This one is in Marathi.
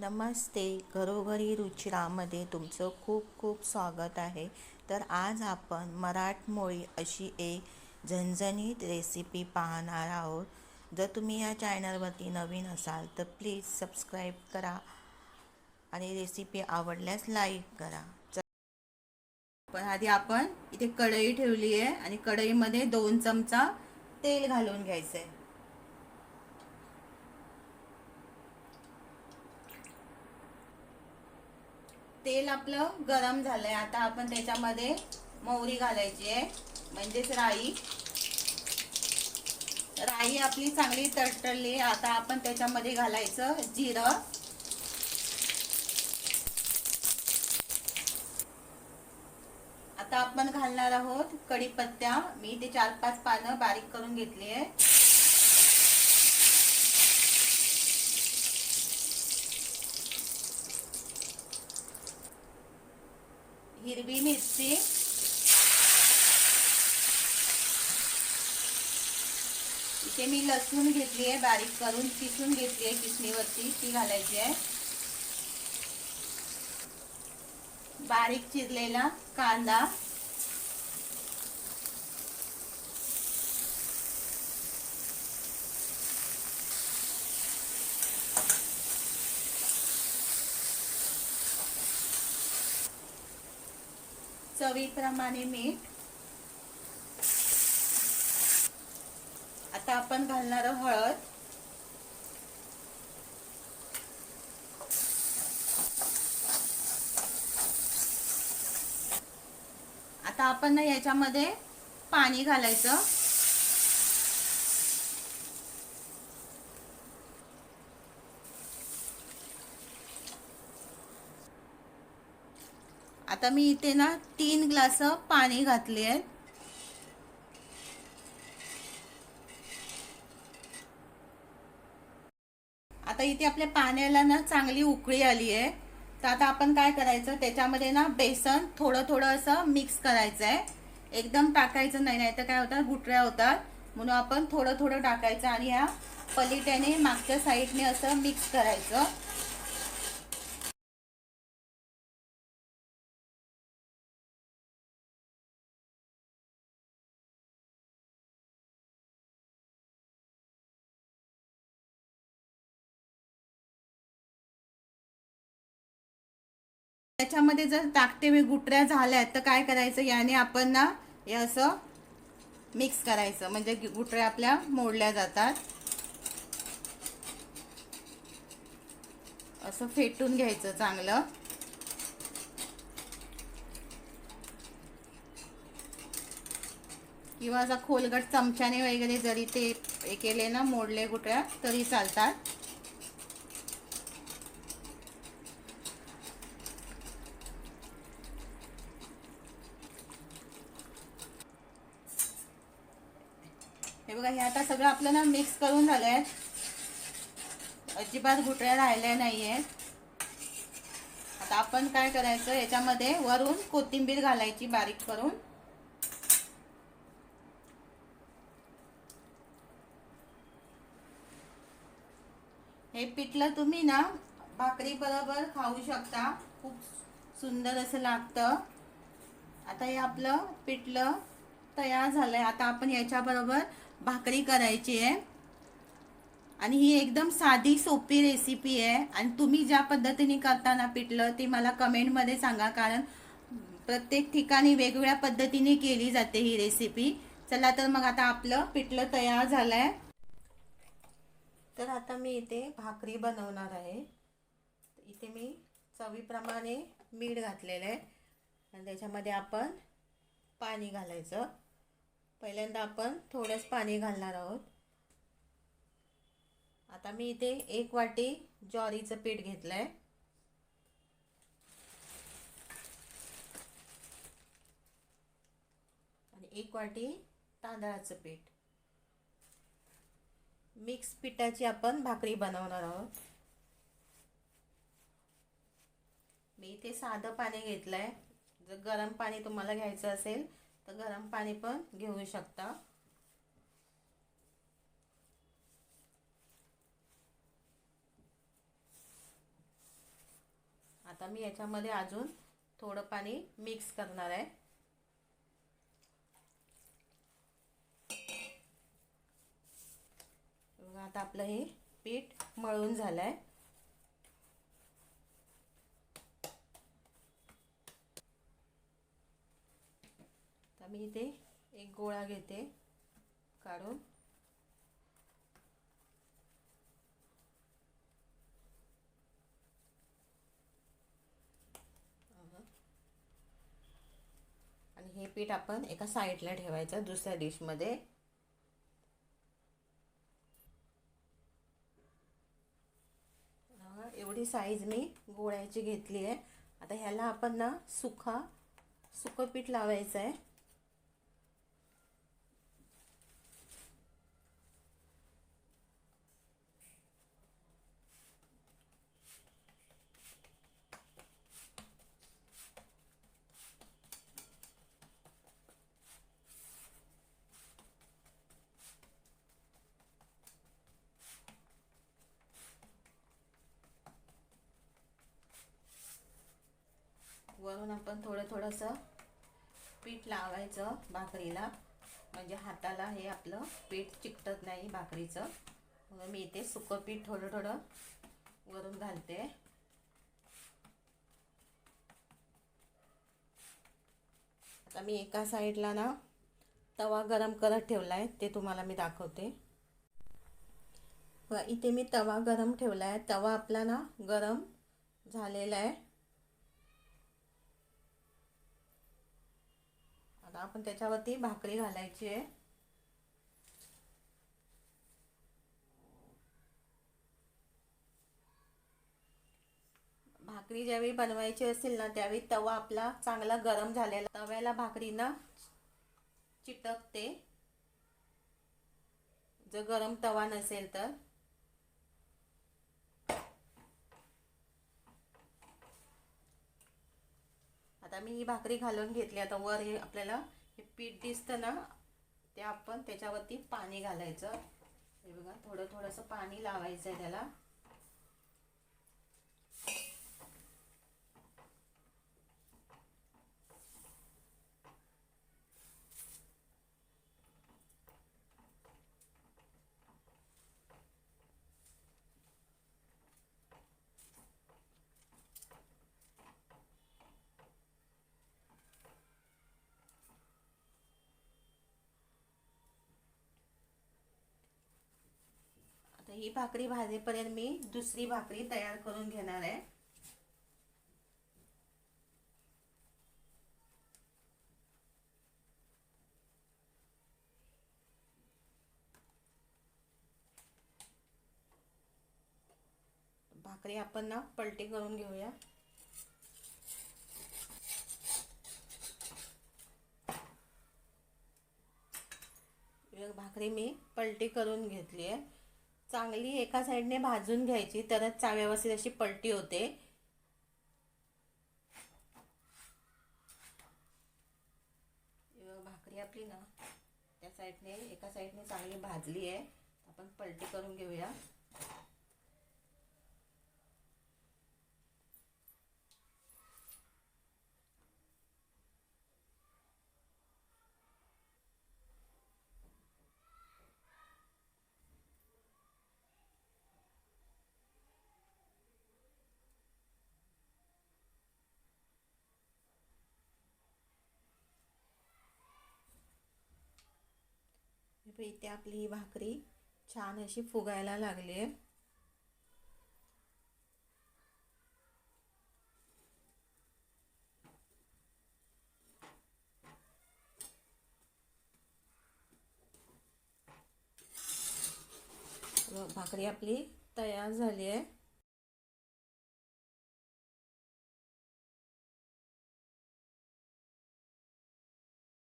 नमस्ते. घरोघरी रुचिरामध्ये तुमचं खूप खूप स्वागत आहे. तर आज आपण मराठमोळी अशी एक झणझणीत रेसिपी पाहणार आहोत. जर तुम्ही या चॅनलवरती नवीन असाल तर प्लीज सबस्क्राईब करा आणि रेसिपी आवडल्यास लाईक करा. पण आधी आपण इथे कढई ठेवली आहे आणि कढईमध्ये दोन चमचा तेल घालून घ्यायचं आहे तेल आपलं गरम झालंय. आता आपण त्याच्यामध्ये मोहरी घालायची आहे. म्हणजेच राई. राई आपली चांगली तडतडली. आता आपण त्याच्यामध्ये घालायचं जिरं. आता आपण घालणार आहोत कढीपत्त्या मी ते चार पाच पानं बारीक करून घेतली आहे. हिरवी मिरची. इथे मी लसूण घेतली आहे बारीक करून किसून घेतली आहे किसणीवरती ती घालायची आहे. बारीक चिरलेला कांदा. चवीप्रमाणे मीठ. आता आपण घालणार हळद. आता आपण याच्यामध्ये पाणी घालायचं. आता मी इथे ना तीन ग्लास पाणी घातले आहेत. आता इथे आपल्या पाण्याला ना चांगली उकळी आली आहे. तर आता आपण काय करायचं त्याच्यामध्ये ना बेसन थोडं थोडं असं मिक्स करायचं आहे एकदम टाकायचं नाही नाही तर काय होतात गुटऱ्या होतात. म्हणून आपण थोडं थोडं टाकायचं आणि ह्या पलिट्याने मागच्या साईडने असं मिक्स करायचं. त्याच्यामध्ये जर टाकते मी गुटऱ्या झाल्यात तर काय करायचं? याने आपण ना हे असं मिक्स करायचं. म्हणजे गुटऱ्या आपल्या मोडल्या जातात. असं फेटून घ्यायचं चांगलं. किंवा असा खोलगट चमच्याने वगैरे जरी ते केले ना मोडले गुटऱ्या तरी चालतात. हे बघा हे आता सगळं आपलं ना मिक्स करून झालंय. अजिबात गुटळ्या राहिल्या नाही आहेत आता आपण काय करायचं याच्यामध्ये वरून कोथिंबीर घालायची बारीक करून. हे पिठलं तुम्ही ना भाकरी बरोबर खाऊ शकता. खूप सुंदर असं लागतं. आता हे आपलं पिठलं तयार झालं आहे आता आपण याच्याबरोबर भाकरी करायची आहे. आणि ही एकदम साधी सोपी रेसिपी आहे. आणि तुम्ही ज्या पद्धतीने करताना पिठलं ती मला कमेंटमध्ये सांगा. कारण प्रत्येक ठिकाणी वेगवेगळ्या पद्धतीने केली जाते ही रेसिपी चला तर मग आता आपलं पिठलं तयार झालं आहे तर आता मी इथे भाकरी बनवणार आहे. इथे मी चवीप्रमाणे मीठ घातलेलं आहे. आणि त्याच्यामध्ये आपण पाणी घालायचं. पहिल्यांदा आपण थोडंच पाणी घालणार आहोत. आता मी इथे एक वाटी ज्वारीचं पीठ घेतलं आहे आणि एक वाटी तांदळाचं पीठ. मिक्स पिठाची आपण भाकरी बनवणार आहोत. मी इथे साधं पाणी घेतलं आहे जर गरम पाणी तुम्हाला घ्यायचं असेल तर गरम पाणी पण घेऊ शकता. आता मी याच्यामध्ये अजून थोडं पाणी मिक्स करणार आहे. आता आपलं हे पीठ मळून झालं आहे आता मी इथे एक गोळा घेते काढून. आणि हे पीठ आपण एका साईडला ठेवायचं दुसऱ्या डिशमध्ये एवढी साईज मी गोळ्याची घेतली आहे आता ह्याला आपण ना सुखा सुकं पीठ लावायचं आहे वरून आपण थोडं थोडंसं पीठ लावायचं भाकरीला. म्हणजे हाताला हे आपलं पीठ चिकटत नाही भाकरीचं. म्हणून मी इथे सुकं पीठ थोडं थोडं वरून घालते. आता मी एका साईडला ना तवा गरम करत ठेवला आहे ते तुम्हाला मी दाखवते. इथे मी तवा गरम ठेवला आहे तवा आपला ना गरम झालेला आहे. आता आपण त्याच्यावरती भाकरी घालायची आहे. भाकरी ज्यावेळी बनवायची असेल ना त्यावेळी तवा आपला चांगला गरम झालेला तव्याला भाकरी ना चिटकते. जर गरम तवा नसेल तर. मी ही भाकरी घालून घेतली. आता वर हे आपल्याला हे पीठ दिसतं ना ते आपण त्याच्यावरती पाणी घालायचं. हे बघा थोडं थोडंसं पाणी लावायचं आहे त्याला. ही भाकरी भाजेपर्यंत मी दुसरी भाकरी तयार करून घेणार आहे. भाकरी आपण ना पलटी करून घेऊया. भाकरी मी पलटी करून घेतली आहे. चांगली एका साईडने भाजून घ्यायची तरच चा व्यवस्थित अशी पलटी होते. भाकरी आपली ना त्या साईडने एका साईडने चांगली भाजली आहे. आपण पलटी करून घेऊया. इथे आपली ही भाकरी छान अशी फुगायला लागली आहे. भाकरी आपली तयार झाली आहे.